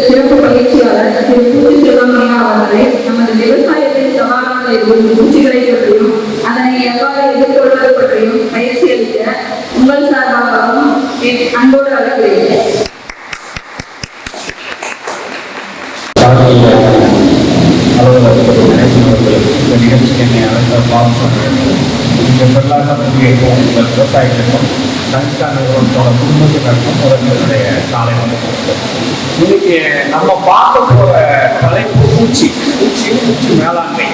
சிறப்பு பயிற்சியாளர் திரு பூச்சி செல்வமையா அவர்களே நமது விவசாயத்தின் சவாலான இருக்கும் பூச்சிகளை பற்றியும் அதனை எவ்வாறு எதிர்கொள்வது பற்றியும் பயிற்சி அளிக்க உங்கள் சார்பாகவும் அன்போடு அழைக்கிறேன். அலுவலகத்தில் கணேசன் இந்த நிகழ்ச்சிக்கு என்னை அழைத்த பார்த்து இந்த பொருளாதார முக்கியத்துவம் உங்கள் விவசாயத்திற்கும் சன்ஸ்கா குடும்பத்தினருக்கும் முதல்வருடைய காலை வந்து இன்னைக்கு நம்ம பார்க்க போற தலைப்பு பூச்சி. பூச்சி பூச்சி மேலாண்மை.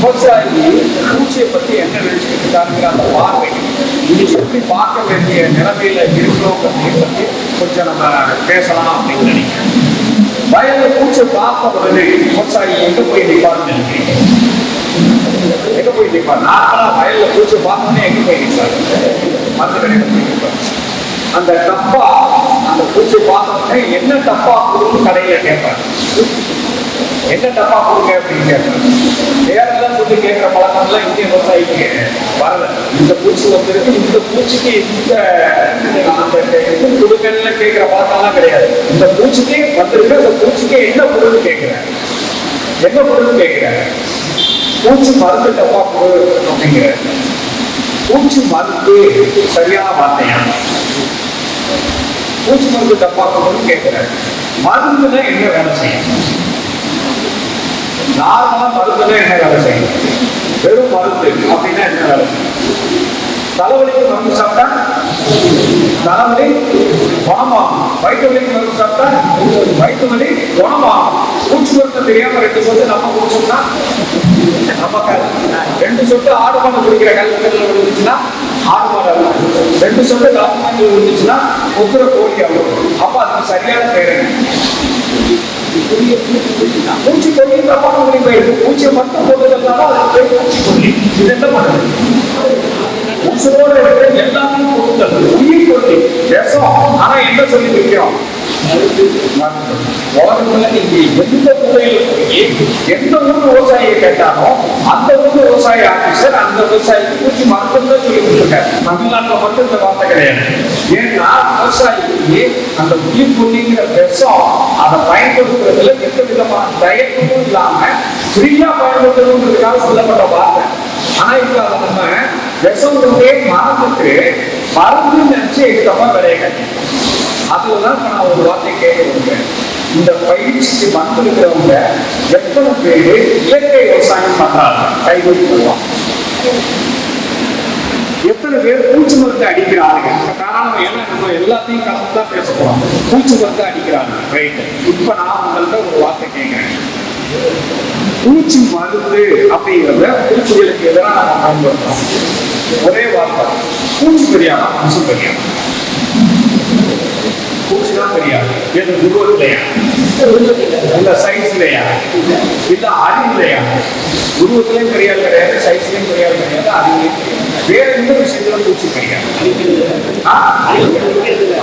விவசாயி பூச்சியை பத்தி என்ன நினைச்சுட்டு இருக்காருங்கிற அந்த பார்வை. இன்னைக்கு எப்படி பார்க்க வேண்டிய நிலைமையில இருக்கிறோங்கிறதை பத்தி கொஞ்சம் நம்ம பேசலாம் அப்படின்னு நினைக்கிறேன். வயலில் பூச்சி பார்த்த உடனே விவசாயி எங்க போய் நிற்பாருன்னு நினைக்கிறீங்க? எங்க போய் நிற்பார் நார்மலா வயல்ல பூச்சி பார்த்தோன்னே எங்க போய் நிற்பாரு மருந்து போய் அந்த டப்பா அந்த பூச்சி பார்த்தோன்னே என்ன டப்பா கொடுத்து கடையில கேட்பாரு என்ன டப்பா கொடுங்க அப்படின்னு கேட்பாங்க வேறெல்லாம் சொல்லி கேட்கிற பழக்கம்லாம் இந்திய விவசாயிக்கு வரல. இந்த பூச்சி வந்துருக்கு இந்த பூச்சிக்கு இந்த அந்த இது கொடுக்கல கேட்கிற பழக்கம்லாம் கிடையாது. இந்த பூச்சிக்கு வந்திருக்கு அந்த பூச்சிக்கு என்ன பொருள் கேட்கிறேன். என்ன பொருள் கேட்கிறேன். பூச்சி மருந்து டப்பா கொடு அப்படிங்கிற. பூச்சி மருந்து சரியான வார்த்தையா? பூச்சி மருந்து டப்பா கொடுன்னு கேட்கிறேன் மருந்துனா என்ன வேலை செய்யும்? நார்மலா மருந்துனா என்ன வேலை செய்யும்? வெறும் மருந்து அப்படின்னா என்ன வேலை செய்யும்? தலைவலிக்கு மருந்து சாப்பிட்டா? தலைவலி வாமா. வயிற்று வலிக்கு மருந்து சாப்பிட்டா? வயிற்று வலி வாமா. பூச்சி மருந்து தெரியாம ரெண்டு சொட்டு நம்ம குடிச்சோம்னா நமக்கு ரெண்டு சொட்டு ஆடு பண்ண குடிக்கிற கல்விகள் விழுந்துச்சுன்னா ஆடு மாடு ரெண்டு சொட்டு காப்பு மஞ்சள் விழுந்துச்சுன்னா முத்திர கோழி ஆகும் அப்ப அதுக்கு சரியான பேர் பூச்சி கொல்லி தப்பான மொழி போயிருக்கு. பூச்சியை மட்டும் போட்டதுனால அதுக்கு பேர் பூச்சி கொல்லி இது என்ன பண்ணுது? உசுரோட இருக்கிற எல்லாத்தையும் கொடுத்தது உயிர் கொல்லி விஷம் ஆனா என்ன சொல்லி வைக்கிறோம் உலகத்துல நீங்க எந்த ஊரையில போய் எந்த ஊர் விவசாயியை கேட்டாலும் அந்த ஊர் விவசாய ஆபீசர் அந்த விவசாயிக்கு பூச்சி மருத்துவம் தான் சொல்லி கொடுத்துருக்காரு தமிழ்நாட்டில் மட்டும் இந்த வார்த்தை கிடையாது. ஏன்னா விவசாயிக்கு அந்த உயிர் கொல்லிங்கிற விஷம் அதை பயன்படுத்துறதுல எந்த விதமான தயக்கமும் இல்லாம ஃப்ரீயா பயன்படுத்தணுன்றதுக்காக சொல்லப்பட்ட வார்த்தை. ஆனா இப்ப அதை நம்ம விஷம்ன்றதே மறந்துட்டு மருந்து நினைச்சு எடுத்தப்ப விளைய அதுலதான் இப்ப நான் ஒரு வார்த்தை கேட்க இந்த பயிற்சிக்கு வந்திருக்கிறவங்க எத்தனை பேரு இயற்கை விவசாயம் பண்றாங்க? கைவிட்டு போடுவாங்க எத்தனை பேர் பூச்சி மருந்து அடிக்கிறாங்க? காரணம் என்ன? நம்ம எல்லாத்தையும் கலந்து தான் பேச போறோம். பூச்சி மருந்து அடிக்கிறாங்க. ரைட் இப்ப நான் உங்கள்கிட்ட ஒரு வார்த்தை கேட்கிறேன். பூச்சி மருந்து அப்படிங்கிறத பூச்சிகளுக்கு எதிராக நம்ம பயன்படுத்துறோம் ஒரே வார்த்தை. பூச்சி தெரியாம மனுஷன் தெரியாம பூச்சி தான் தெரியாது. எது உருவத்திலையா? இல்ல சைஸ்லையா? இல்ல அறிவுலையா? உருவத்திலையும் தெரியாது கிடையாது. சைஸ்லயும் தெரியாது கிடையாது. அறிவுலையும் வேற எந்த விஷயத்துல பூச்சி தெரியாது. ஆ?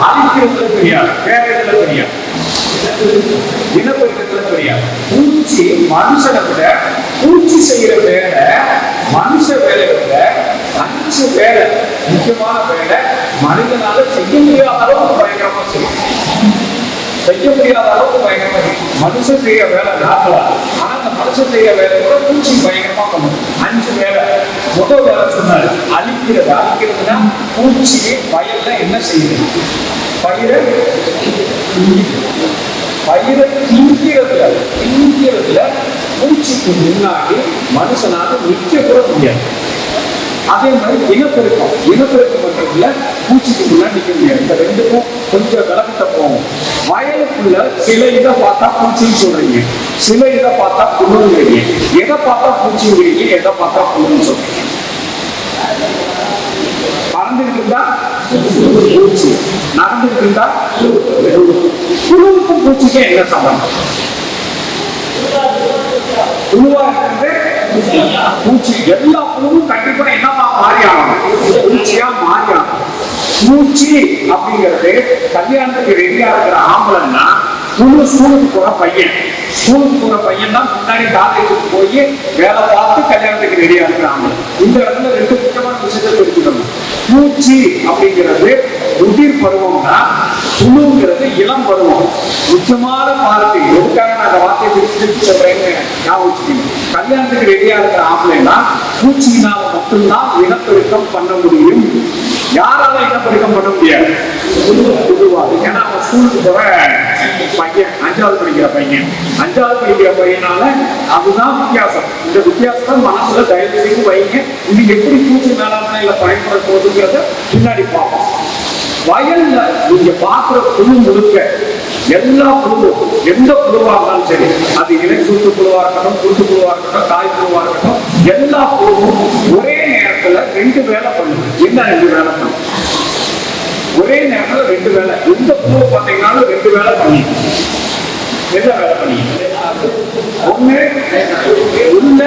அழிக்கிறதுல தெரியாது. வேற எதுல தெரியாது? இனப்பெருக்கத்துல தெரியாது? பூச்சி மனுஷனை விட பூச்சி செய்யற வேலை மனுஷ வேலையை அஞ்சு வேலை. முக்கியமான வேலை மனிதனால செய்ய முடியாத அளவுக்கு பயங்கரமா செய்யும். செய்ய முடியாத அளவுக்கு பயங்கரமா செய்யும். மனுஷன் செய்ய வேலை நார்மலா. ஆனா அந்த மனுஷன் செய்ய வேலை கூட பூச்சி பயங்கரமா பண்ணும். அஞ்சு வேலை. முதல் வேலை சொன்னாரு அழிக்கிறது. அழிக்கிறதுனா பூச்சி வயல்ல என்ன செய்யுது? பயிரை பயிரை திங்கிறதுல திங்கிறதுல பூச்சிக்கு முன்னாடி மனுஷனால நிக்க கூட முடியாது. அதே மாதிரி இனப்பெருக்கம் இனப்பெருக்கம் பண்றதுல பூச்சிக்கு முன்னாடி நிக்க முடியாது. இந்த ரெண்டுக்கும் கொஞ்சம் விளக்கத்தை போகும் வயலுக்குள்ள சில இதை பார்த்தா பூச்சின்னு சொல்றீங்க. சில இதை பார்த்தா புண்ணுங்கிறீங்க எதை பார்த்தா பூச்சிங்கிறீங்க எதை பார்த்தா புண்ணுன்னு சொல்றீங்க? பறந்துட்டு இருந்தா பூச்சி. நடந்துட்டு இருந்தா புழுவுக்கும் பூச்சிக்கும் என்ன சம்பந்தம்? புழுவா இருக்கிறது பூச்சி எல்லா புழுவும் கண்டிப்பா என்னவா மாறி பூச்சியா மாறி பூச்சி அப்படிங்கிறது கல்யாணத்துக்கு ரெடியா இருக்கிற ஆம்பளைன்னா புழு ஸ்கூலுக்கு போற பையன். ஸ்கூலுக்கு போற பையன் தான் முன்னாடி காலேஜுக்கு போய் வேலை பார்த்து கல்யாணத்துக்கு ரெடியா இருக்கிறாங்க ஆம்பளை. இந்த இடத்துல ரெண்டு முக்கியமான விஷயத்தை தெரிஞ்சுக்கணும். பூச்சி அப்படிங்கிறது முதிர் பருவம்னா புழுங்கிறது இளம் பருவம். உச்சமான பார்த்து எதுக்காக நான் அந்த வார்த்தையை திருப்பி திருப்பி சொல்றேன்னு ஞாபகம் வச்சுக்கணும் கல்யாணத்துக்கு ரெடியா இருக்கிற ஆம்பளைன்னா பூச்சியினால் மட்டும்தான் இனப்பெருக்கம் பண்ண முடியும். யாரால இனப்பெருக்கம் பண்ண முடியாது? பொதுவாக ஏன்னா அவன் ஸ்கூலுக்கு போற பையன் அஞ்சாவது படிக்கிற பையன். அஞ்சாவது படிக்கிற பையனால அதுதான் வித்தியாசம். இந்த வித்தியாசத்தை மனசுல தயவு செய்து வைங்க. இது எப்படி பூச்சி மேலாண்மையில பயன்பட போகுதுங்கிறத பின்னாடி பார்ப்போம். வயல்ல நீங்க பாக்குற புழு முழுக்க எல்லா புழுவும் எந்த புழுவா இருந்தாலும் சரி அது இலை சுட்டு புழுவா இருக்கட்டும் குருத்து புழுவா இருக்கட்டும் காய் புழுவா இருக்கட்டும் எல்லா புழுவும் ஒரே நேரத்துல ரெண்டு வேலை பண்ணுங்க. என்ன ரெண்டு வேலை பண்ணும்? ஒரே நேரத்துல ரெண்டு வேலை எந்த புழு பார்த்தீங்கன்னாலும் ரெண்டு வேலை பண்ணி என்ன வேலை பண்ணி ஒண்ணு உள்ள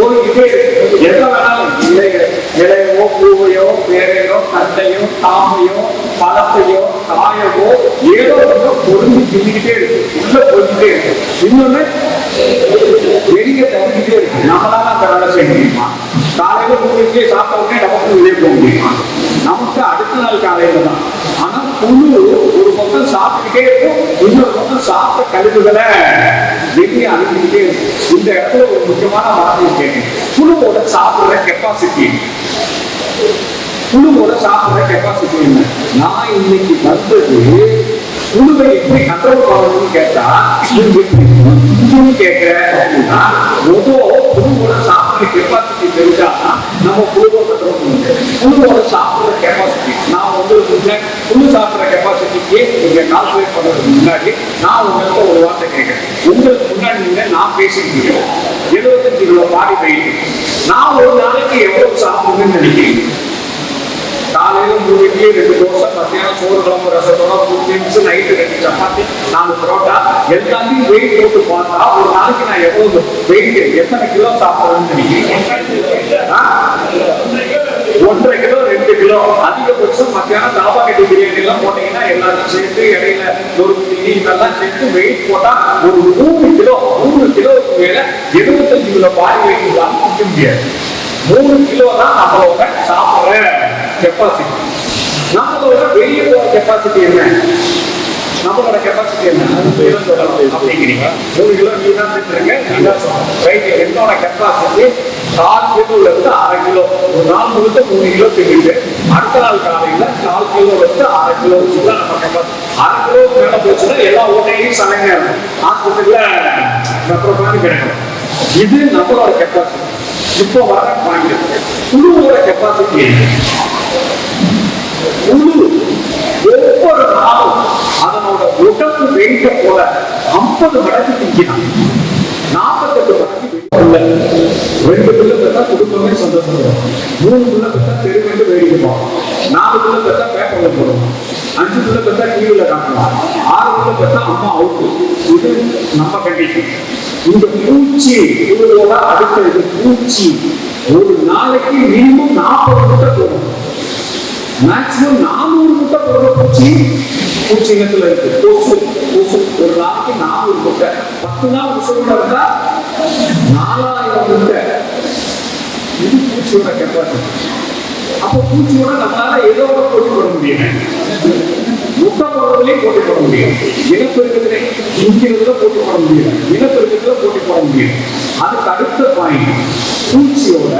ஓடிக்கிட்டே இருக்கு. எந்த வேணாலும் இல்லை. இலையோ பூவையோ பேரையோ கட்டையோ தாமையோ பழத்தையோ காயவோ ஏதோ ஒன்று பொருந்தி தின்னுக்கிட்டே இருக்கு. உள்ள பொருந்திட்டே இருக்கு. இன்னொன்னு வெளியே தங்கிட்டே இருக்கு. நம்மளால அந்த வேலை செய்ய முடியுமா? காலையில மூணுக்கே சாப்பிட்ட உடனே நமக்கு வெளியே போக முடியுமா? நமக்கு அடுத்த நாள் காலையில தான் ஆனா புழு பக்கம் சாப்பிட்டுக்கிட்டே இருக்கும். இன்னொரு பக்கம் சாப்பிட்ட கழிவுகளை வெளியே அனுப்பிக்கிட்டே இருக்கும். இந்த இடத்துல ஒரு முக்கியமான வார்த்தை கேட்டேன். குழுவோட சாப்பிடுற கெப்பாசிட்டி குழுவோட சாப்பிடுற கெப்பாசிட்டி என்ன? நான் இன்னைக்கு வந்தது குழுவை எப்படி கண்ட்ரோல் பண்ணணும்னு கேட்டா நீ எப்படி புழுன்னு கேட்கிற அப்படின்னா முதல் குழுவோட சாப்பிடுற கெப்பாசிட்டி தெரிஞ்சாதான் நம்ம குழுவை கண்ட்ரோல் முடியும் சாப்பிட்ற கெப்பாசிட்டி நான் வந்து முன்னே புழு சாப்பிட்ற கெப்பாசிட்டிக்கு நீங்கள் கால்குலேட் பண்ணுறதுக்கு முன்னாடி நான் உங்கள்கிட்ட ஒரு வார்த்தை கேட்குறேன். உங்களுக்கு முன்னாடி நீங்கள் நான் பேசிட்டு எழுபத்தஞ்சு கிலோ பாடி வெயிட் நான் ஒரு நாளைக்கு எவ்வளவு சாப்பிடுவேன்னு நினைக்கிறீங்க? காலையில் மூணு இட்லி ரெண்டு தோசை மத்தியானம் சோறு குழம்பு ரசத்தோட புடிச்சு நைட்டு ரெண்டு சப்பாத்தி நாலு பரோட்டா. எல்லாத்தையும் வெயிட் போட்டு பார்த்தா ஒரு நாளைக்கு நான் எவ்வளவு வெயிட் எத்தனை கிலோ சாப்பிட்றேன்னு நினைக்கிறேன் ஒன்றரை கிலோ ரெண்டு கிலோ. அதிகபட்சம் மத்தியானம் தாபா கட்டி பிரியாணி எல்லாம் போட்டீங்கன்னா எல்லாரும் சேர்த்து இடையில ஒரு தீனி இதெல்லாம் சேர்த்து வெயிட் போட்டா ஒரு மூணு கிலோ மூணு கிலோவுக்கு மேல எழுபத்தஞ்சு கிலோ பாடி வெயிட் இல்லாம குடிக்க முடியாது. மூணு கிலோ தான் நம்மளோட சாப்பிடுற கெப்பாசிட்டி நம்மளோட வெளியே போற கெப்பாசிட்டி என்ன? நம்மளோட கெப்பாசிட்டி என்ன? அப்படிங்கிறீங்க மூணு கிலோ நீ தான் திட்டுறீங்க ரைட் என்னோட கெப்பாசிட்டி கால் கிலோல இருந்து அரை கிலோ. ஒரு நாள் முழுக்க மூணு கிலோ தின்னுட்டு அடுத்த நாள் காலையில நாலு கிலோல இருந்து அரை கிலோ வச்சுதான் நம்ம கெப்பாசிட்டி அரை கிலோ மேல போச்சுன்னா எல்லா ஓட்டையும் சலங்க ஆஸ்பத்திரியில ரத்தம் கிடைக்கும். இது நம்மளோட கெப்பாசிட்டி இப்போ வர பாயிண்ட். குழுவோட கெப்பாசிட்டி என்ன? குழு. ஒவ்வொரு நாளும் அதனோட உடம்பு வெயிட்ட போல ஐம்பது மடங்கு திங்கினான் நாற்பத்தெட்டு மடங்கு weight ரெண்டு பிள்ளை பெற்றா குடும்பமே சந்தோஷப்படுவோம். மூணு பிள்ளை பெற்றா தெருவேண்டு வேடிக்கை நாலு பிள்ளை பெற்றா பேப்பர்ல போடுவோம். அஞ்சு பிள்ளை பெற்றா டிவியில காட்டலாம் ஆறு பிள்ளை பெற்றா அம்மா அவுட்டு இது நம்ம கண்டிஷன் இந்த பூச்சி இவங்களோட அடுத்த இது பூச்சி. ஒரு நாளைக்கு மினிமம் நாற்பது முட்டை போடும் மேக்சிமம் நானூறு முட்டை போடுற பூச்சி பூச்சி இனத்துல இருக்கு. கொசு கொசு ஒரு நாளைக்கு நானூறு முட்டை. பத்து நாள் கொசுல இருந்தா நாலாயிரம் முட்டை. இது பூச்சியோட கெப்பாசிட்டி அப்போ பூச்சியோட நம்மளால ஒரு போட்டி போட முடியும். முட்டை போடுறதுலயும் போட்டி போட முடியும். இனப்பெருக்கத்திலே இங்கிறதுல போட்டி போட முடியும். இனப்பெருக்கத்துல போட்டி போட முடியும். அதுக்கு அடுத்த பாயிண்ட் பூச்சியோட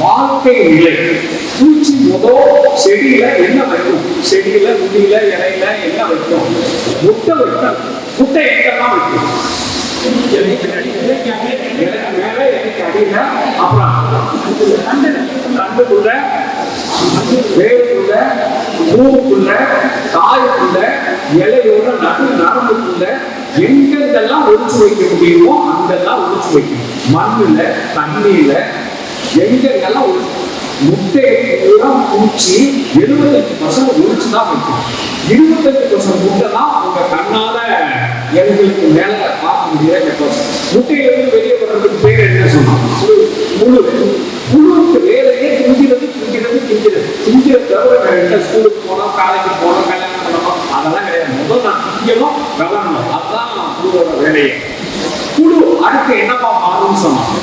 வாழ்க்கை நிலை. பூச்சி முதல் செடியில என்ன வைக்கும்? செடியில உண்டியில இலையில என்ன வைக்கும்? முட்டை வைக்கும். முட்டை எங்கெல்லாம் வைக்கும்? இலைக்கு மேல இலைக்கு அடியில. அப்புறம் தண்டுக்குள்ள வேலுக்குள்ள பூவுக்குள்ள காயுக்குள்ள இலையோட நடு நரம்புக்குள்ள எங்கெங்கெல்லாம் ஒழிச்சு வைக்க முடியுமோ அங்கெல்லாம் ஒழிச்சு வைக்கணும். மண்ணுல தண்ணியில எங்கெங்கெல்லாம் ஒழிச்சு முட்டையை பூரா பூச்சி எழுபத்தஞ்சு பர்சன்ட் ஒழிச்சு தான் வைக்கும் இருபத்தஞ்சு பர்சன்ட் முட்டை தான் அவங்க கண்ணால எங்களுக்கு மேல பார்க்க முடியாத கெப்பாசிட்டி முட்டையிலிருந்து வெளியே வர்றதுக்கு பேர் என்ன சொன்னாங்க? முழு முழுக்கு திங்கிறது திங்கிறது திங்கிறது திங்கிறதுக்காக நான் என்ன ஸ்கூலுக்கு போனோம் காலேஜுக்கு போனோம் கல்யாணம் பண்ணணும் அதெல்லாம் கிடையாது. முதல் நான் திங்கணும் வளரணும் அதுதான் குழுவோட வேலையை. குழு அடுத்து என்னப்பா மாறும்னு சொன்னாங்க.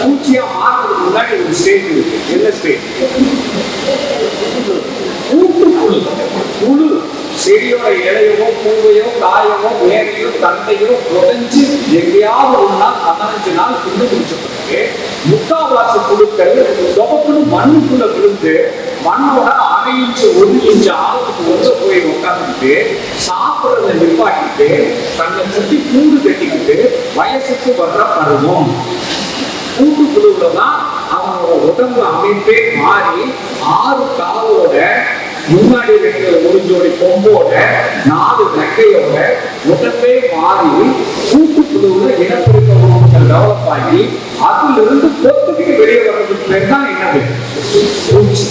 பூச்சியா மாறுறதுக்கு முன்னாடி ஒரு ஸ்டேஜ் இருக்கு. என்ன ஸ்டேட் கூட்டுக்குழு குழு. செடியோட இலையவோ பூவையோ காயமோ வேரையோ தந்தையோ உடைஞ்சு எங்கேயாவது ஒரு நாள் பதினஞ்சு நாள் புல்லு குடிச்ச முக்காவாசி முக்கால்வாசி புழுக்கள் தொகுப்புன்னு மண்ணுக்குள்ள விழுந்து மண்ணோட அரை இன்ச்சு ஒரு இன்ச்சு ஆழத்துக்கு உள்ள போய் உட்காந்துக்கிட்டு சாப்பிட்றத நிப்பாட்டிட்டு தன்னை சுற்றி கூண்டு கட்டிக்கிட்டு வயசுக்கு வர்ற பருவம். கூட்டுக்குழுவுல தான் அவனோட உடம்பு அமைப்பே மாறி ஆறு காலோட முன்னாடி ரெண்டு ஒரு ஜோடி கொம்போட நாலு ரெக்கையோட உடம்பே மாறி கூட்டுக்குழுவுல இனப்பெருக்க உணவுகள் டெவலப் ஆகி அதுல இருந்து பொத்துக்கிட்டு வெளியே வர்றதுக்கு பேர் தான் என்னது? பூச்சி.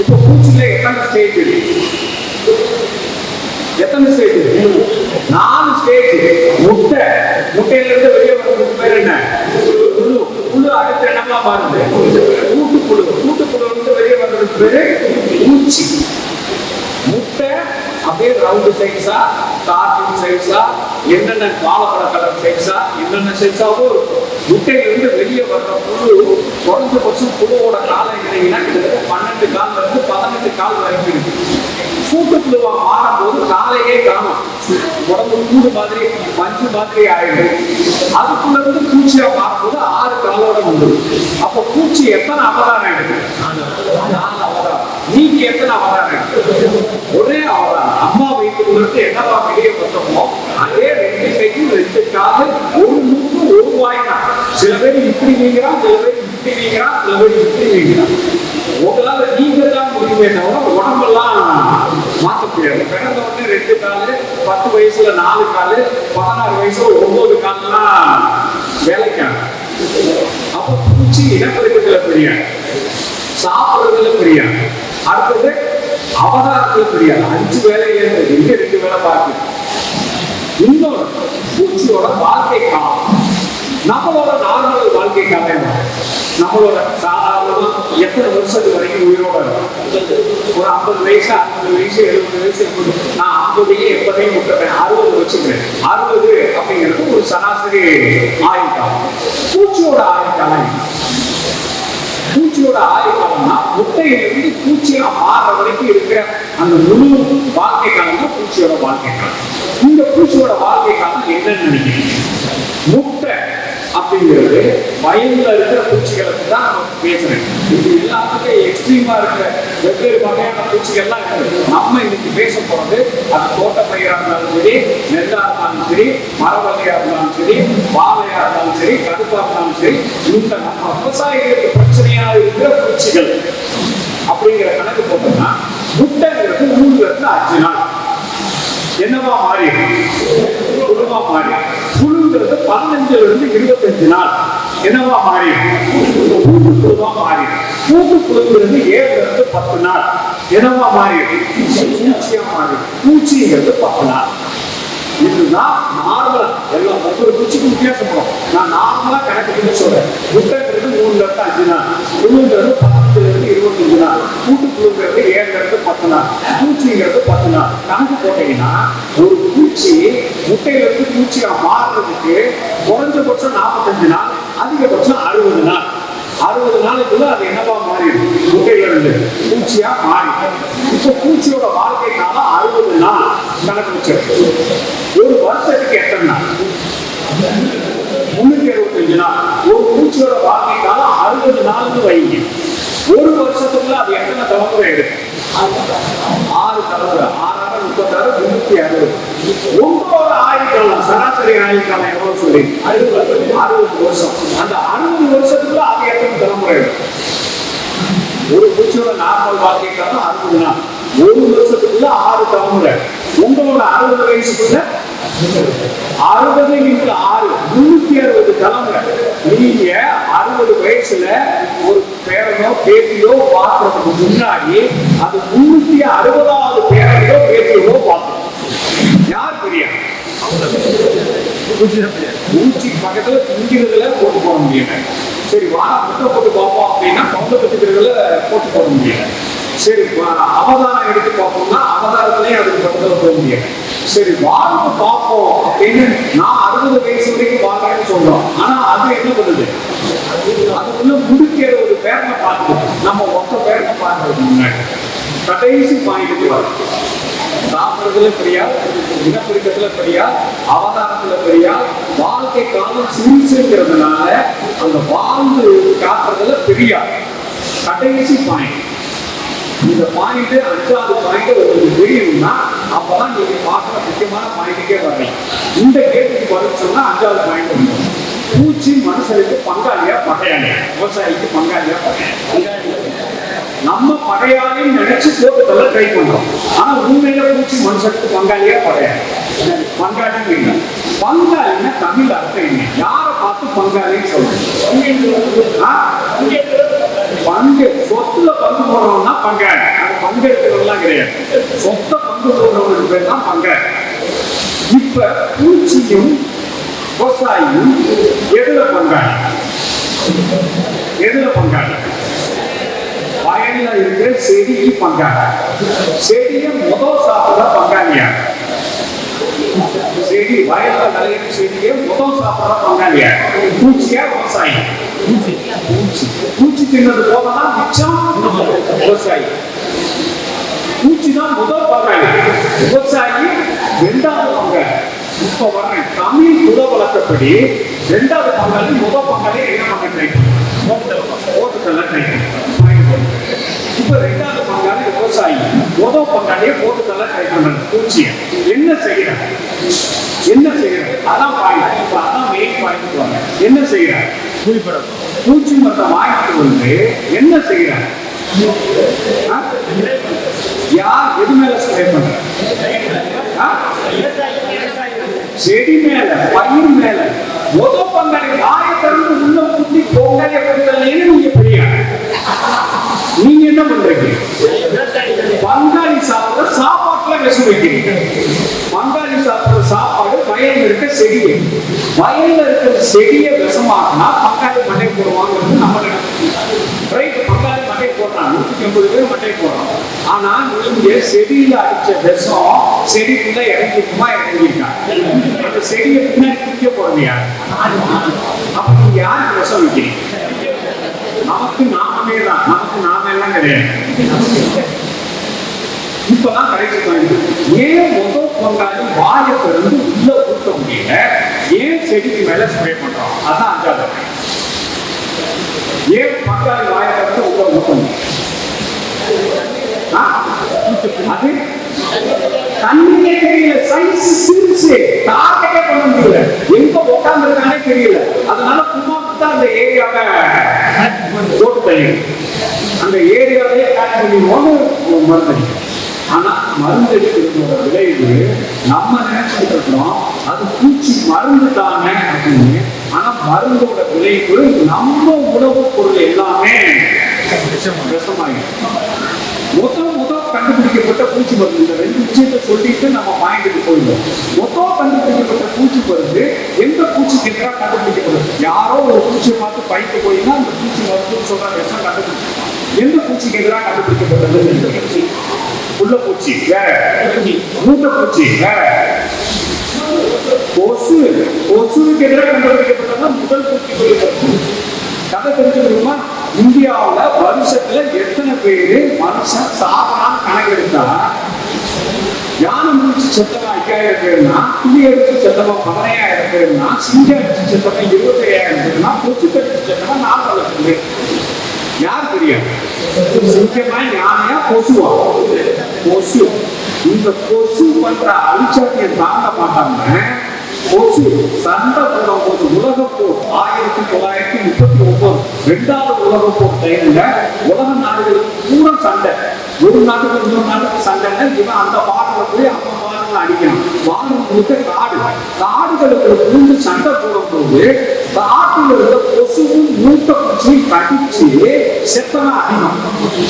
இப்போ பூச்சியில எத்தனை ஸ்டேஜ் இருக்கு? எத்தனை ஸ்டேஜ் நாலு ஸ்டேஜ் முட்டை. முட்டையில இருந்து வெளியே வர்றதுக்கு பேர் என்ன? குழு குழு அடுத்து என்னமா மாறுது? கூட்டுக்குழு. கூட்டுக்குழு வந்து வெளியே வர்றதுக்கு பேரு பூச்சி. முட்டை அப்படியே ரவுண்டு சைஸா கார்ட்டூன் சைஸா என்னென்ன காலப்பட கலர் சைஸா என்னென்ன சைஸாவும் இருக்கும். முட்டையிலிருந்து வெளியே வர்ற புழு குறைஞ்சபட்சம் புழுவோட கால இல்லைங்கன்னா கிட்டத்தட்ட பன்னெண்டு கால்ல இருந்து பதினெட்டு கால் வரைக்கும் இருக்கு. கூட்டுப்புழுவா மாறும்போது காலையே காணும். உடம்பு கூடு மாதிரி பஞ்சு மாதிரி ஆயிடும். அதுக்குள்ள இருந்து பூச்சியா மாறும்போது ஆறு காலோட உண்டு. அப்ப பூச்சி எத்தனை அவதாரம் ஆயிடுது நீங்க எத்தனை அவதாரம் ஒரே அவதாரம் அம்மா வைத்து கொடுத்து என்னவா வெளியே வந்தோமோ அதே ரெண்டு கைக்கும் ரெண்டு காலு ஒரு மூக்கு ஒரு வாய்னா. சில பேர் இப்படி வீங்கிறான் சில பேர் இப்படி வீங்கிறான் சில பேர் இப்படி வீங்கிறான். உங்களால நீங்க தான் முடியுமே தவிர உடம்பெல்லாம் மாத்த முடியாது. பிறந்த உடனே ரெண்டு காலு பத்து வயசுல நாலு காலு பதினாறு வயசுல ஒன்பது கால்லாம் வேலைக்கான அப்ப பூச்சி இனப்பெருக்கத்துல பெரிய சாப்பிடுறதுல பெரிய அடுத்தது அவதாரத்துல தெரியாது அஞ்சு வேலையில இருந்து எங்க ரெண்டு வேலை பார்க்கு இன்னொரு பூச்சியோட வாழ்க்கை காலம். நம்மளோட நார்மல் வாழ்க்கை காலம் நம்மளோட சாதாரணமா எத்தனை வருஷத்துக்கு வரைக்கும் உயிரோட ஒரு ஐம்பது வயசு அறுபது வயசு எழுபது வயசு எண்பது நான் ஐம்பதையும் எப்பதையும் விட்டுறேன் அறுபது வச்சுக்கிறேன். அறுபது அப்படிங்கிறது ஒரு சராசரி ஆயுள் காலம். பூச்சியோட ஆயுள் காலம் என்ன? பூச்சியோட ஆயுள் காலம்னா முட்டையிலிருந்து பூச்சியா மாறுற வரைக்கும் இருக்கிற அந்த முழு வாழ்க்கை காலம் தான் பூச்சியோட வாழ்க்கை காலம் இந்த பூச்சியோட வாழ்க்கை காலம் என்னன்னு நினைக்கிறீங்க? முட்டை அப்படிங்கிறது வயல்ல இருக்கிற பூச்சிகளுக்கு தான் நம்ம பேசுறேன் இது எல்லாத்துக்கும் எக்ஸ்ட்ரீமா இருக்கிற வெவ்வேறு வகையான பூச்சிகள்லாம் இருக்குது. நம்ம இன்னைக்கு பேச போறது அது தோட்ட பயிரா இருந்தாலும் சரி நெல்லா இருந்தாலும் சரி மர இருந்தாலும் சரி வாழையா இருந்தாலும் சரி கருப்பா இருந்தாலும் சரி இந்த நம்ம விவசாயிகளுக்கு பிரச்சனையா இருக்கிற பூச்சிகள் அப்படிங்கிற கணக்கு போட்டோம்னா முட்டைங்கிறது மூணுல இருந்து அஞ்சு நாள். என்னவா மாறி குடும்பமா மாறி குழுங்கிறது பதினஞ்சுல இருந்து இருபத்தஞ்சு நாள். என்னவா மாறி? கூட்டுக்குழுவா மாறி. கூட்டுக்குழுங்கிறது ஏழுல இருந்து பத்து நாள். என்னவா மாறி? பூச்சியா மாறி. பூச்சிங்கிறது பத்து நாள். இதுதான் நார்மலா. எல்லா ஒவ்வொரு பூச்சிக்கும் வித்தியாசப்படும் நான் நார்மலா கணக்கு பண்ணி சொல்றேன். முட்டைங்கிறது மூணுல இருந்து அஞ்சு நாள் புழுங்கிறது பத்துல இருந்து இருபத்தஞ்சு நாள் கூட்டு புழுங்கிறது ஏழுல இருந்து பத்து நாள் பூச்சிங்கிறது பத்து நாள் கணக்கு போட்டீங்கன்னா ஒரு பூச்சி முட்டையிலிருந்து பூச்சியா மாறுறதுக்கு குறைஞ்சபட்சம் நாற்பத்தஞ்சு நாள் அதிகபட்சம் அறுபது நாள். அறுபது நாளைக்குள்ள அது என்னவா மாறிடும்? முட்டையிலிருந்து பூச்சியா மாறி இப்போ பூச்சியோட வாழ்க்கை காலம் அறுபது நாள் கணக்கு வச்சிருக்கு ஒரு வருஷத்துக்கு எத்தனை நாள்? முன்னூத்தி அறுபத்தஞ்சு நாள். ஒரு பூச்சியோட வாழ்க்கை காலம் அறுபது நாள்னு வைங்க. ஒரு வருஷத்துக்குள்ள அது எத்தனை தலைமுறை எடுக்கும்? ஆறு தலைமுறை. ஆறாயிரம் முப்பத்தாறு முன்னூத்தி அறுபது. ஒன்பது ஆயுக்காலம் சராசரி ஆயுக்காலம் எவ்வளவு சொல்லி? அறுபது வருஷம். அந்த அறுபது வருஷத்துக்குள்ள அது எத்தனை தலைமுறை எடுக்கும். ஒரு பூச்சியோட நார்மல் வாழ்க்கை காலம் அறுபது நாள். ஒரு வருஷத்துக்குள்ள ஆறு தலைமுறை. உங்களோட அறுபது வயசுக்குள்ள அறுபது இன்ட்டு ஆறு முன்னூத்தி அறுபது தலைமுறை. நீங்க அறுபது வயசுல ஒரு பேரனோ பேத்தியோ பார்க்கறதுக்கு முன்னாடி அது முன்னூத்தி அறுபதாவது பேரனையோ பேத்தியோ பார்க்கணும். யார் பெரியா? மூச்சு பக்கத்துல திங்கிறதுல போட்டு போட முடியல. சரி வா முட்டை போட்டு பார்ப்போம் அப்படின்னா குழந்தை கத்துக்கிறதுல போட்டு போட முடியல சரி வா- அவதாரம் எடுத்து பார்ப்போம்னா அவதாரத்திலேயே அதுக்கு பக்கத்துல போக முடியாது. சரி வாழ்வு பார்ப்போம் அப்படின்னு நான் அறுபது வயசு வரைக்கும் வாழ்றேன்னு சொல்றோம். ஆனா அது என்ன பண்ணுது? அதுக்குள்ள முடிக்கிற ஒரு பேரனை பார்த்துக்கணும் நம்ம மொத்த பேரனை பார்க்கறதுக்கு முன்னாடி. கடைசி பாயிண்ட்டுக்கு வரும் சாப்பிட்றதுல பெரியா இனப்பெருக்கத்துல பெரியா அவதாரத்துல பெரியா வாழ்க்கை காலம் சிகிச்சைங்கிறதுனால அந்த வாழ்ந்து காட்டுறதுல பெரியா கடைசி பாயிண்ட் இந்த பாயிண்ட் அஞ்சாவது பாயிண்ட் உங்களுக்கு தெரியணும்னா அப்பதான் நீங்க பார்க்குற முக்கியமான பாயிண்ட்டுக்கே வரலாம் இந்த கேட்டுக்கு பதில் சொன்னா அஞ்சாவது பாயிண்ட் வந்துடும் பூச்சி மனுஷனுக்கு பங்காளியா பகையாளி. விவசாயிக்கு பங்காளியா பகையாளி. நம்ம பகையாளின்னு நினைச்சு போட்டுக்கொள்ள ட்ரை பண்றோம். ஆனா உண்மையில பூச்சி மனுஷனுக்கு பங்காளியா பகையாளி. பங்காளி இல்லை. பங்காளின்னா தமிழ் அர்த்தம் என்ன? யாரை பார்த்து பங்காளின்னு சொல்றேன் பங்கு சொத்துல பங்கு போடுறவன்னா பங்காளி. அது பங்கெடுக்கிறவங்களாம் கிடையாது. சொத்த பங்கு போடுறவனுக்கு பேர் தான் பங்காளி. இப்ப பூச்சியும் விவசாயியும் எதுல பங்காளி? எதுல பங்காளி? வயல்ல இருக்கிற செடிக்கு பங்காளி. செடியை முதல் சாப்பிட பங்காளியா செடி வயல்ல விளையிற முதல் சாப்பிட பங்காளியா பூச்சியா விவசாயி பூச்சி பூச்சி தின்னது போகலாம் மிச்சம் விவசாயி பூச்சி தான் முதல் பங்காளி விவசாயி ரெண்டாவது பங்காளி இப்ப வர்றேன் தமிழ் புத வழக்கப்படி ரெண்டாவது பங்காளி முதல் பங்காளி என்ன பண்ண ட்ரை போட்டுக்கல ட்ரை விவசாயி முதல் பண்ணாலே போட்டுக்கல ட்ரை பண்றது பூச்சியை. என்ன செய்யறாங்க என்ன செய்யறாங்க அதான் பாயிண்ட் இப்ப அதான் மெயின் பாயிண்ட் என்ன செய்யறாங்க பூச்சி மரத்தை வாங்கிட்டு வந்து என்ன செய்யறாங்க யார் எது மேல ஸ்ப்ரே பண்ற செடி மேல பயிர் மேல. முத பங்காளி வாயை உள்ள குத்தி பொங்கலை கொடுத்தலைன்னு நீங்க பெரிய நீங்க என்ன பண்றீங்க? பங்காளி சாப்பிட்ற சாப்பாட்டுல விஷம் வைக்கிறீங்க. பங்காளி சாப்பிட்ற சாப்பாடு வயல்ல இருக்க செடி வயல்ல இருக்கிற செடியை விஷமாக்கினா பங்காளி மண்டை போடுவாங்கிறது நம்ம ரைட் பங்காளி மண்டை போடுறாங்க. நூத்தி எண்பது பேர் மண்டை போடுறாங்க. ஆனா நீங்க செடியில அடிச்ச விஷம் செடிக்குள்ள இறங்கிக்குமா இறங்கிருக்காங்க அந்த செடியை பின்னாடி குடிக்க போறது யார் அப்ப நீங்க யாருக்கு விஷம் வைக்கிறீங்க? நமக்கு நாமே தான் நமக்கு நாம எல்லாம் கிடையாது. இப்பதான் கடைசி பாயிண்ட் ஏன் முதல் பங்காளி வாயை திறந்து உள்ள ஊத்த முடியல? ஏன் செடிக்கு மேல ஸ்ப்ரே பண்றோம்? அதான் அஞ்சாவது point. ஏன் பங்காளி வாயை திறந்து உள்ள ஊத்த முடியும் ஆ? அது கண்ணுக்கே தெரியல சைஸ் சிறுசு டார்கெட்டே பண்ண முடியல. எங்க உட்கார்ந்துருக்கானே தெரியல. அதனால குமாருக்கு தான் அந்த ஏரியாவை போட்டு தள்ளிடும் அந்த ஏரியாவையே பேக் பண்ணிடுவோம்னு ஒரு மருந்து அடிக்கும் ஆனா மருந்து அடிக்கிறதோட விளைவு நம்ம நினைச்சிட்டு இருக்கிறோம் அது பூச்சி மருந்து தானே அப்படின்னு ஆனா மருந்தோட விளைவு நம்ம உணவுப் பொருள் எல்லாமே விஷமாயிடும். மொத்தம் மொத்தம் கண்டுபிடிக்கப்பட்ட பூச்சி மருந்து. இந்த ரெண்டு விஷயத்தை சொல்லிட்டு நம்ம பாயிண்ட்டுக்கு போயிடும் மொத்தம் கண்டுபிடிக்கப்பட்ட பூச்சி மருந்து எந்த பூச்சிக்கு எதிராக கண்டுபிடிக்கப்படுது? யாரோ ஒரு பூச்சியை பார்த்து பைக்கு போயின்னா அந்த பூச்சி மருந்துன்னு சொல்ற விஷம் கண்டுபிடிச்சிருக்கோம் எந்த பூச்சிக்கு எதிராக கண்டுபிடிக்கப்பட்டது? உள்ள பூச்சி வேற மூட்டை பூச்சி வேற கொசு கொசுக்கு எதிராக கண்டுபிடிக்கப்பட்டது முதல் பூச்சி கொல்லப்படுது கதை தெரிஞ்சுக்கணுமா இந்தியாவில் வருஷத்துல எத்தனை பேரு மனுஷன் சாப்பிடாம கணக்கெடுத்தா யானை முடிச்சு செத்தமா ஐயாயிரம் பேருனா புலி அடிச்சு செத்தமா பதினையாயிரம் பேருனா சிங்க அடிச்சு செத்தமா இருபத்தி ஐயாயிரம் பேருனா கொச்சு கடிச்சு செத்தமா நாற்பது லட்சம் பேர் யார் தெரியாது சிங்கமா யானையா கொசுவா கொசு. இந்த கொசு பண்ற அழிச்சாட்டியை தாங்க மாட்டாங்க. கொசு சண்டை போடும் போது உலக போர் ஆயிரத்தி தொள்ளாயிரத்தி முப்பத்தி ஒன்பது ரெண்டாவது உலக போர் டைம்ல உலக நாடுகளுக்கு பூரா சண்டை. ஒரு நாட்டுக்கு இன்னொரு நாட்டுக்கு சண்டைன்னா இவன் அந்த பாடல போய் அவன் பாடல அடிக்கணும். வானம் முழுக்க காடு. காடுகளுக்குள்ள பூந்து சண்டை போடும்போது காட்டுல இருந்த கொசுவும் மூட்டை பூச்சியும் கடிச்சு செத்தவன் அதிகம்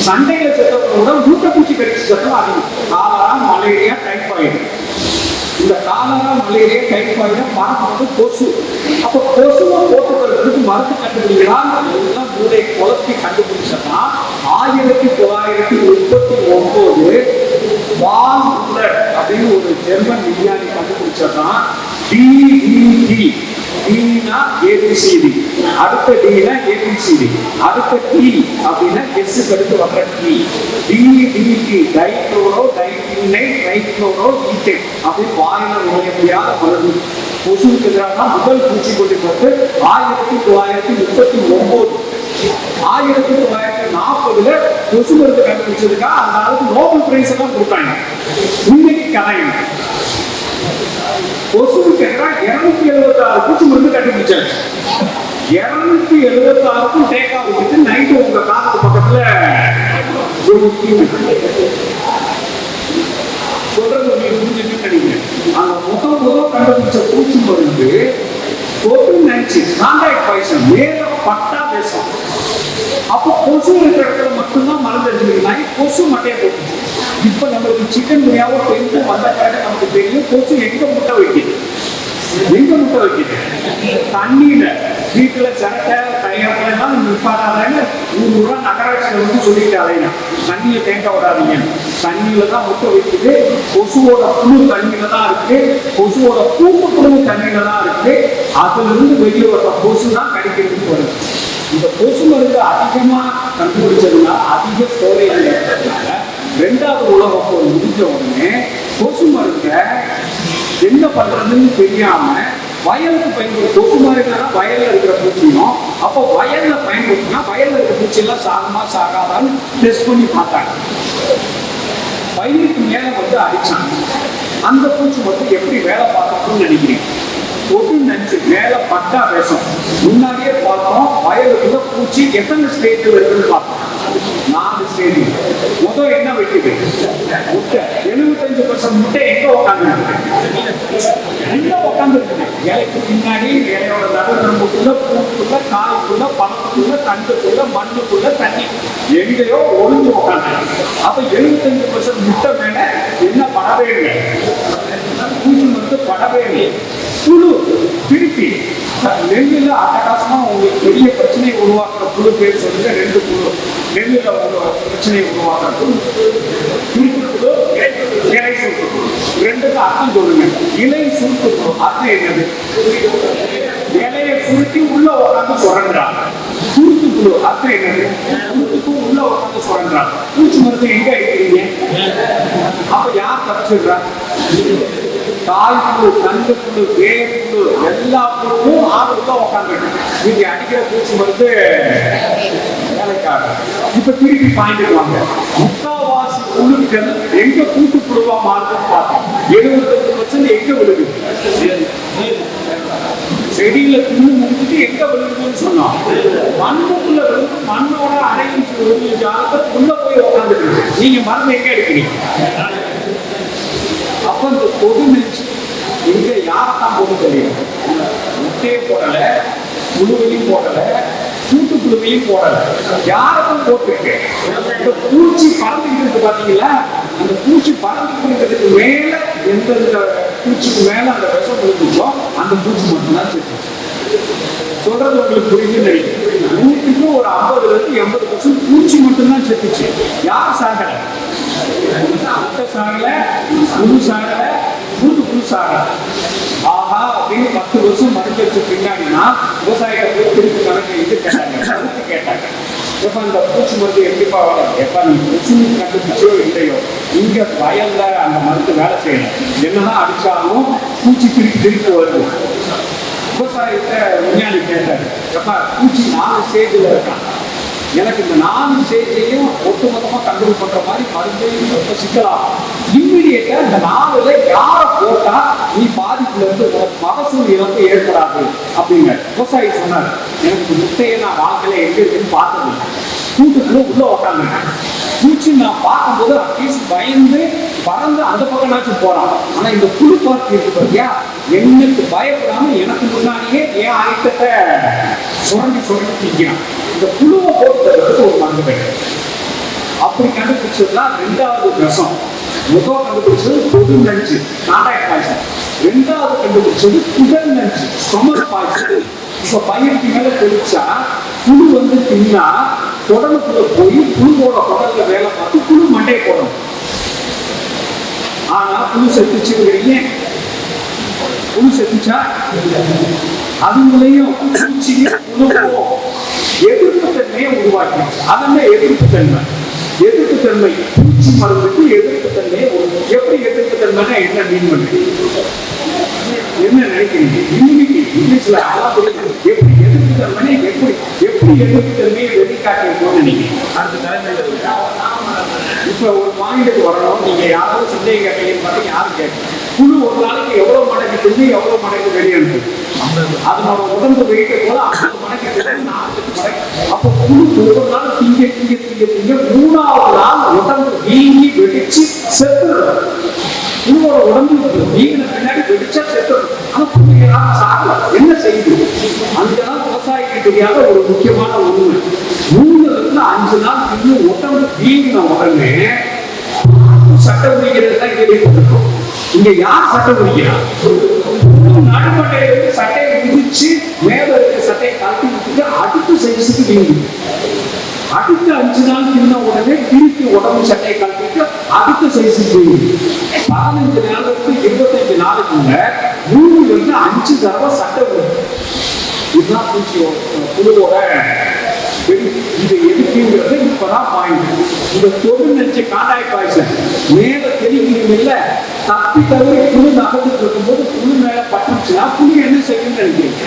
சண்டையில செத்தவங்க விட மூட்டை பூச்சி கடிச்சு செத்தவன் அதிகம் காலரா மலேரியா டைஃபாய்டு இந்த காலரா மலேரியா டைஃபாய்டு பரப்புறது கொசு. அப்ப கொசுவை போட்டுக்கிறதுக்கு மருந்து கண்டுபிடிக்கலாம். எல்லாம் மூளை குழப்பி கண்டுபிடிச்சோம்னா ஆயிரத்தி தொள்ளாயிரத்தி முப்பத்தி ஒன்பது வால் ஜெர்மன் விஞ்ஞானி கண்டுபிடிச்சதான் டிடிடி டினா ஏபிசிடி அடுத்த டினா ஏபிசிடி அடுத்த டி அப்படின்னா எஸ் கடுத்து வர்ற டி டி டிடி டைக்ளோரோ டைக்ளோனை டைக்ளோரோ ஈத்தேன் அப்படி வாயில நுழைய முடியாத மருந்து. கொசுவுக்கு எதிராக முதல் பூச்சிக்கொல்லி மருந்து ஆயிரத்தி தொள்ளாயிரத்தி முப்பத்தி ஒன்பது ஆயிரத்தி தொள்ளாயிரத்தி நாற்பதுல கொசு மருந்து கண்டுபிடிச்சதுக்கா? அந்த அளவுக்கு நோபல் பிரைஸ் எல்லாம் கொடுத்தாங்க. இன்னைக்கு கதையும் கொசுவுக்கு எதிராக இருநூத்தி எழுபத்தி ஆறு பூச்சி மருந்து கண்டுபிடிச்சாங்க. இருநூத்தி எழுபத்தி ஆறுக்கும் டேக்கா விட்டுட்டு நைட்டு உங்க காலத்து பக்கத்துல ஒரு சொல்றது உங்களுக்கு புரிஞ்சுட்டு நினைக்கிறேன். அந்த முதல் முதல் கண்டுபிடிச்ச பூச்சி மருந்து தொட்டு நினைச்சு கான்டாக்ட் பாய்சன் மேல பட்டா பேசும் அப்போ கொசு இருக்கிற இடத்துல மட்டும்தான் மருந்து அடிச்சிருக்கீங்க கொசு மட்டையை போட்டு இப்போ நம்மளுக்கு சிக்கன் குனியாவோ பெண்ணு வந்த பிறகு நமக்கு தெரியும். கொசு எங்க முட்டை வைக்குது? எங்க முட்டை வைக்குது? தண்ணியில. வீட்டுல சட்டை கையாள எல்லாம் ஊர் ஊரா நகராட்சியில வந்து சொல்லிட்டு அலையினா. தண்ணியில தேங்க விடாதீங்க. தண்ணியில தான் முட்டை வைக்குது. கொசுவோட புழு தண்ணியில தான் இருக்கு. கொசுவோட பூப்பு புழு தண்ணியில தான் இருக்கு. அதுல இருந்து வெளியே வர கொசு தான் கடிக்கிறதுக்கு வருது இந்த கொசு மருந்து அதிகமா கண்டுபிடிச்சதுனால அதிக ஸ்டோரேஜ் இருக்கிறதுனால ரெண்டாவது உலக போர் முடிஞ்ச உடனே கொசு மருந்தை என்ன பண்றதுன்னு தெரியாம வயலுக்கு பயன்படுத்த கொசு மருந்துனா வயல்ல இருக்கிற பூச்சியும் அப்போ வயல்ல பயன்படுத்தினா வயல்ல இருக்கிற பூச்சி எல்லாம் சாகுமா சாகாதான்னு டெஸ்ட் பண்ணி பார்த்தாங்க. பயிருக்கு மேல வந்து அடிச்சாங்க. அந்த பூச்சி மட்டும் எப்படி வேலை பார்க்கணும்னு நினைக்கிறீங்க? தொட்டு நினைச்சு மேல பட்டா விஷம். முன்னாடியே பார்த்தோம் வயல் பூச்சி எத்தனை ஸ்டேஜ் இருக்குன்னு பார்த்தோம் நாலு ஸ்டேஜ் முதல் என்ன வைக்குது முட்டை. எழுபத்தஞ்சு பர்சன்ட் முட்டை எங்க உட்காந்து எங்க உட்காந்து இருக்குது இலைக்கு பின்னாடி இலையோட நடுநரம்புக்குள்ள பூக்குள்ள காய்க்குள்ள பழத்துக்குள்ள தண்டுக்குள்ள மண்ணுக்குள்ள தண்ணி. எங்கேயோ ஒளிஞ்சு உட்காந்துருக்கு அப்ப எழுபத்தஞ்சு பர்சன்ட் முட்டை மேல என்ன படவே இல்லை பூச்சி மருந்து படவே இல்லை புழு திருப்பி நெல்லில் அட்டகாசமாக உங்களுக்கு பெரிய பிரச்சனையை உருவாக்குற குழு பேர் சொல்லுங்க ரெண்டு குழு நெல்லில் ஒரு பிரச்சனையை உருவாக்குற குழு சுருட்டு இலை சுருட்டு புழு. ரெண்டுக்கு அர்த்தம் சொல்லுங்க. இலை சுருக்கு புழு. அர்த்தம் என்னது? இலையை சுருட்டி உள்ள உட்காந்து சுரண்டுறாங்க. சுருட்டு புழு அர்த்தம் என்னது சுருட்டுக்கு உள்ள உட்காந்து சுரண்டுறாங்க பூச்சி மருந்து எங்க இருக்கிறீங்க அப்ப யார் தப்பிச்சிடுறா தாய் புழு தண்டு புழு வேர் புழு எல்லா புழுவும் ஆளுக்குள்ள உட்காந்துருக்கு நீங்க அடிக்கிற பூச்சி மருந்து வேலைக்காக. இப்ப திருப்பி பாயிண்ட் வாங்க. முக்காவாசி புழுக்கள் எங்க கூட்டு புழுவா மாறுதுன்னு பார்த்தோம் எழுபத்தஞ்சு பர்சன்ட் எங்க விழுகுது செடியில புண்ணு முடிச்சுட்டு எங்க விழுகுதுன்னு சொன்னோம் மண்ணுக்குள்ள விழுந்து மண்ணோட அரைஞ்சு விழுந்து ஜாலத்தை உள்ள போய் உட்காந்துருக்கு நீங்க மருந்து எங்க எடுக்கிறீங்க? அப்ப இந்த கொடு நெஞ்சு எங்க யாரைத்தான் போட்டு தெரியும் முட்டையை போடல புழுவையும் போடல கூட்டு புழுவையும் போடல. யாருக்கும் போட்டிருக்கு? இந்த பூச்சி பறந்துக்கிட்டு இருக்கு பாத்தீங்களா? அந்த பூச்சி பறந்துக்கிட்டு இருக்கிறதுக்கு மேல எந்தெந்த பூச்சிக்கு மேலே அந்த விஷம் விழுந்துச்சோ அந்த பூச்சி மட்டும்தான் செத்து சொல்றது உங்களுக்கு புரியுதுன்னு நினைக்கிறேன். நூற்றுக்கு ஒரு ஐம்பதுல இருந்து எண்பது பர்சன்ட் பூச்சி மட்டும்தான் செத்துச்சு. யார் சாகல? முட்டை சாகல புழு சாகல புது புழு சாகல. ஆஹா அப்படின்னு பத்து வருஷம் மருந்து வச்ச பின்னாடினா விவசாயிகள் போய் திருப்பி கணக்கு இது கேட்டாங்க கருத்து கேட்டாங்க. எப்ப இந்த பூச்சி மருந்து எப்படிப்பா வரும் எப்போ நீ பூச்சி கண்டுபிடிச்சோ இல்லையோ இங்கே வயல்ல அந்த மருந்து வேலை செய்யணும். என்னதான் அடித்தாலும் பூச்சி திருப்பி திருப்பி வருது. விவசாயத்தை விஞ்ஞானி கேட்டாரு. எப்பா பூச்சி நாலு ஸ்டேஜில் இருக்கான் எனக்கு இந்த நாலு ஸ்டேஜையும் ஒட்டுமொத்தமாக கண்ட்ரோல் பண்ணுற மாதிரி மருந்தையும் ரொம்ப சிக்கலாம் இம்மிடியேட்டாக இந்த நாலுல யாரை போட்டால் நீ பாதிப்புலேருந்து உனக்கு மகசூல் இழப்பு ஏற்படாது? அப்படிங்க விவசாயி சொன்னார். எனக்கு முட்டையை நான் வாங்கல எங்க இருக்குன்னு பார்த்தது கூட்டுக்குள்ள உள்ள உட்காந்துருக்கேன் பூச்சி நான் பார்க்கும்போது அட்லீஸ்ட் பயந்து பறந்து அந்த பக்கம்னாச்சும் போறான். ஆனா இந்த புழு பார்த்து இருக்கு பாத்தியா? எனக்கு பயப்படாம எனக்கு முன்னாடியே என் ஆயத்தத்தை சுரண்டி சுரண்டி திங்கிறான் இந்த புழுவை போட்டுறதுக்கு ஒரு மருந்து கிடையாது அப்படி கண்டுபிடிச்சதுதான் ரெண்டாவது விஷம் முதல் கண்டுபிடிச்சது பொது நஞ்சு நாடாய பாய்ச்சல் ரெண்டாவது கண்டுபிடிச்சது குடல் நஞ்சு ஸ்டொமக் பாய்ச்சல் இப்போ பயிற்சி மேல தெளிச்சா புழு வந்து தின்னா குடலுக்குள்ள போய் புழுவோட குடல்ல வேலை பார்த்து புழு மண்டையை போடணும் ஆனா புழு செத்துச்சுங்கிறீங்க புழு செத்துச்சா? அதுங்களையும் பூச்சியும் புழுவும் எதிர்ப்பு தன்மையை உருவாக்கிடுச்சு. அதெல்லாம் எதிர்ப்பு தன்மை எதிர்ப்பு தன்மை பூச்சி மருந்துக்கு எதிர்ப்பு தன்மை எப்படி எதிர்ப்பு தன்மைன்னா என்ன மீன் பண்ணி என்ன நினைக்கிறீங்க? இம்யூனிட்டி இங்கிலீஷ்ல எப்படி எதிர்ப்பு தன்மை எப்படி எப்படி எதிர்ப்பு தன்மையை வெளிக்காட்டிருக்கோம்னு நினைக்கிறீங்க? அடுத்த தலைமையில் இப்ப ஒரு மாநிலத்துக்கு வரணும். நீங்க யாராவது சந்தேகம் கேட்டீங்கன்னு பார்த்தீங்க யாரும் கேட்கல குழு ஒரு நாளைக்கு எவ்வளவு மடங்கு செஞ்சு எவ்வளவு மடங்கு வெளியே அது அதனோட உடம்பு வெயிட்டு போல ஐம்பது மடங்கு தின்னு அப்போ குழு ஒவ்வொரு நாள் திங்க திங்க திங்க திங்க மூணாவது நாள் உடம்பு வீங்கி வெடிச்சு செத்துடும் குழுவோட உடம்பு வீங்கின பின்னாடி வெடிச்சா செத்துடும் ஆனா புள்ளி யாரும் சாகல. என்ன செய்யுது? அங்கதான் விவசாயிக்கு தெரியாத ஒரு முக்கியமான உண்மை. மூணுல இருந்து அஞ்சு நாள் இன்னும் உடம்பு வீங்கின உடனே சட்டம் பிடிக்கிறது தான் கேள்விப்பட்டிருக்கோம். இங்க யார் சட்டம் பிடிக்கிறா நடுமட்டையில சட்டையை குதிச்சு மேல இருக்க சட்டையை காட்டி விட்டுட்டு அடுத்த சைஸுக்கு வீங்கு அடுத்த அஞ்சு நாள் தின்ன உடனே திருப்பி உடம்பு சட்டையை கழட்டிட்டு அடுத்த சைஸுக்கு வீங்கு பதினஞ்சு நாளுக்கு இருபத்தஞ்சு நாளுக்குள்ள மூணுல இருந்து அஞ்சு தடவை சட்டை விடும் இதுதான் பூச்சி புழுவோட இது எதுக்குங்கிறது இப்பதான் பாயிண்ட் இந்த தொடு நெஞ்ச காண்டாய் பாய்ச்சல் மேல தெரிவிக்கும் இல்லை தப்பி தவறி புழு நகர்ந்துட்டு இருக்கும்போது புழு மேல பட்டுச்சுன்னா புழு என்ன செய்யும் நினைக்கிறீங்க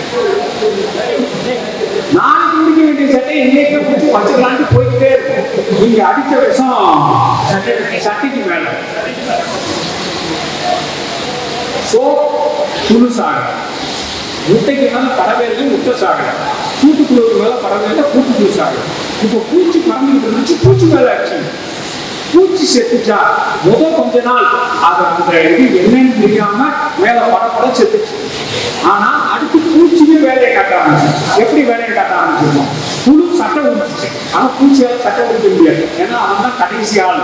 நான் முடிக்க வேண்டிய சட்டை இன்னைக்கே பிடிச்சி வச்சுக்கலான்ட்டு போயிட்டே இருக்கும் நீங்க அடிச்ச விஷம் சட்டைக்கு மேல சோ புழு சாகம் முட்டைக்கு மேல பறவை இல்லை முட்டை சாகல கூட்டுக்குழுவுக்கு மேலே பறவை கூட்டு கூட்டுக்குழு சாகல இப்போ பூச்சி பறந்துகிட்டு இருந்துச்சு பூச்சி வேலை ஆச்சு. பூச்சி செத்துச்சா? முதல் கொஞ்ச நாள். அது அந்த இது என்னன்னு தெரியாம மேல படப்பட செத்துச்சு. ஆனா அடுத்து பூச்சியும் வேலையை காட்ட ஆரம்பிச்சு எப்படி வேலையை காட்ட ஆரம்பிச்சிருக்கோம்? புழு சட்டை உடிச்சிச்சு ஆனா பூச்சியால சட்டை உடிக்க முடியாது. ஏன்னா அவன் தான் கடைசி ஆள்.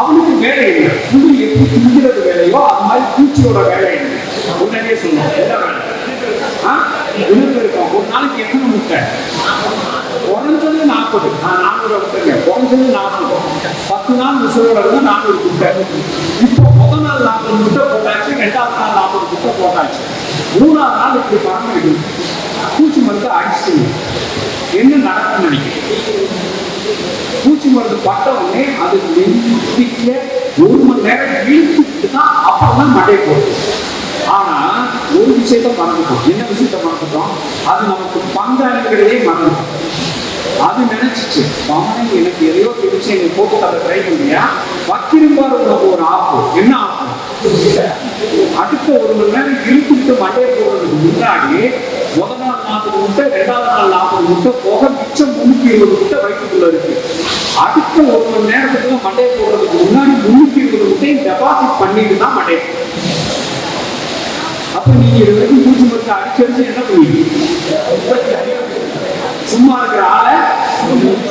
அவனுக்கு வேலை இல்லை. புழு எப்படி திங்கிறது வேலையோ அது மாதிரி பூச்சியோட வேலை இல்லை. உடனே சொல்லுவோம் என்ன வேலை? ஆ? இருக்கும் ஒரு நாளைக்கு எத்தனை முட்டை? குறைஞ்சது நாற்பது. நான் நானூறு விட்டுருங்க குறைஞ்சது நாற்பது பத்து நாள் விசுவோட இருந்து நானூறு முட்டை. இப்போ முதல் நாள் நாற்பது முட்டை போட்டாச்சு ரெண்டாவது நாள் நாற்பது முட்டை போட்டாச்சு. மூணாவது நாள் இப்படி பறந்து பூச்சி மருந்து அடிச்சிட்டு என்ன நடக்கும்னு நினைக்கிறேன் பூச்சி மருந்து பட்ட உடனே அது நெஞ்சிக்க ஒரு மணி நேரம் இழுத்துட்டு தான் அப்புறம் தான் மண்டை போடுது. ஒரு விஷயத்த மறந்துட்டோம். என்ன விஷயத்த மறந்துட்டோம்? அது நமக்கு பங்காளிகளே மறந்துட்டோம். அது நினைச்சிச்சு. பவனை எனக்கு எதையோ தெரிச்சு எங்க போட்டு அதை ட்ரை பண்ணியா? வக்கிருப்பாரு உனக்கு ஒரு ஆப்பு. என்ன ஆப்பு? அடுத்த ஒரு மணி நேரம் இழுத்துட்டு மண்டையை போடுறதுக்கு முன்னாடி முதல் நாள் நாற்பது முட்டை ரெண்டாவது நாள் நாற்பது முட்டை போக மிச்சம் முன்னூத்தி இருபது முட்டை வயிற்றுக்குள்ள இருக்கு. அடுத்த ஒரு மணி நேரத்துக்குள்ள மண்டையை போடுறதுக்கு முன்னாடி முன்னூத்தி இருபது முட்டையும் டெபாசிட் பண்ணிட்டு தான் மண்டையை அப்ப நீங்க இது வரைக்கும் பூச்சி மருந்து அடிச்சடிச்சு என்ன பண்ணுவீங்க சும்மா இருக்கிற ஆளை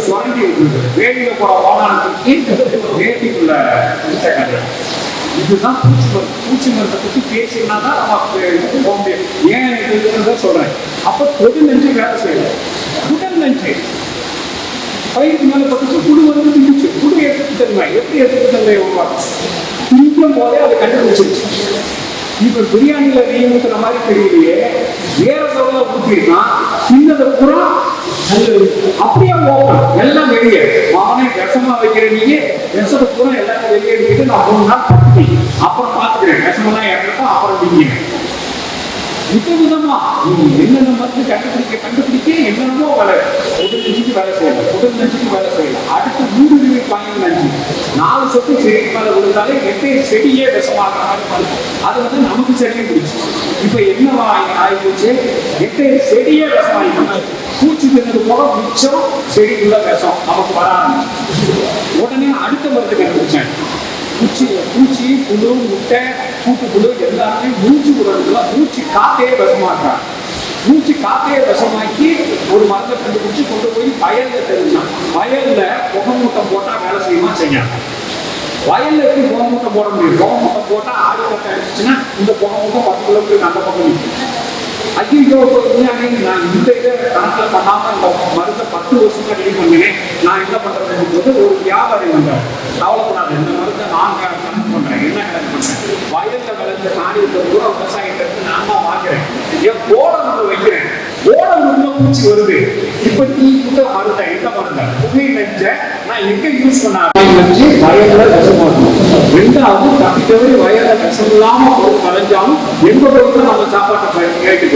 சுரண்டி விட்டுருது போற வாகனத்துக்கு வேட்டிக்குள்ள இதுதான் பூச்சி மருந்து பூச்சி மருந்தை பற்றி பேசினா தான் நமக்கு இதுக்கு போக முடியும் ஏன் இதுன்றத சொல்றேன் அப்ப தொடு நெஞ்சு வேலை செய்யல உடல் நெஞ்சு பயிருக்கு மேல பட்டுச்சு புழு வந்து திணிச்சு புழு தன்மை எப்படி எதிர்ப்பு தன்மை உருவாக்கும் போதே அதை கண்டுபிடிச்சிருச்சு. இப்ப பிரியாணியில நெய் ஊத்துற மாதிரி தெரியலையே. வேற சோழ ஊத்திருக்கான் சின்னதை பூரா அப்படியே ஓப்பன். எல்லாம் வெளியே. அவனே விஷமா வைக்கிற நீங்க விஷத்தை பூரா எல்லாத்தையும் வெளியே எடுத்துட்டு நான் மூணு நாள் பட்டி அப்புறம் பார்த்துக்கிறேன். விஷமெல்லாம் இறங்கட்டும் அப்புறம் நீங்க விதவிதமா நீ என்னென்ன மருந்து கண்டுபிடிக்க கண்டுபிடிக்க என்னென்னமோ வேலை உடல் நெஞ்சுக்கு வேலை செய்யலாம். உடல் நெஞ்சுக்கு வேலை செய்யலாம். அடுத்து மூடுருவி பாயும் நஞ்சு நாலு சொத்து செடிக்கு மேலே விழுந்தாலே எட்டே செடியே விஷமாகிற மாதிரி அது வந்து நமக்கு செடியை பிடிச்சி இப்போ என்ன ஆயிடுச்சு எட்டே செடியே விஷமாகி பூச்சி தின்னது போக மிச்சம் செடிக்குள்ள விஷம். நமக்கு வராது. உடனே அடுத்த மருந்து கண்டுபிடிச்சேன். பூச்சி பூச்சி புழு முட்டை கூட்டுப்புழு எல்லாமே மூச்சு விடுறதுல மூச்சு காத்தையே விஷமாக்குறாங்க மூச்சு காத்தையே விஷமாக்கி ஒரு மரத்தை கண்டுபிடிச்சு கொண்டு போய் வயல்ல தெரிஞ்சான் வயல்ல புகை மூட்டம் போட்டா வேலை செய்யுமா? செய்யாங்க வயல்ல எப்படி புகமூட்டம் போட முடியும்? புகமூட்டம் போட்டா ஆடு கட்ட அடிச்சுன்னா இந்த புகமூட்டம் பத்து கிலோமீட்டருக்கு அந்த பக்கம் நிற்கும் ஐயோ உண்மையாக நான் இந்த இதை கணக்குல பண்ணாம இந்த மருந்தை பத்து வருஷம் ரெடி பண்ணினேன் நான் என்ன பண்றதுன்னு போது ஒரு வியாபாரி வந்தார் கவலைப்படாது இந்த மருந்தை நான் க- கணக்கு பண்றேன் என்ன கணக்கு பண்றேன் வயல்ல விளைஞ்ச காரியத்தை பூரா விவசாயிட்ட நான் தான் வாங்குறேன் என் போட நம்ம வைக்கிறேன் பூச்சி வருது. இப்ப நீ புத்த மருந்த எந்த மருந்த புகை நெஞ்ச நான் எங்க யூஸ் பண்ண? வச்சு வயல்ல விஷமாக்கணும் ரெண்டாவது தப்பி வயதுல வயல்ல விஷம் இல்லாம பொருள் மறைஞ்சாலும் எங்க பொருட்கள் நம்ம சாப்பாட்டை கேட்டுக்கணும்.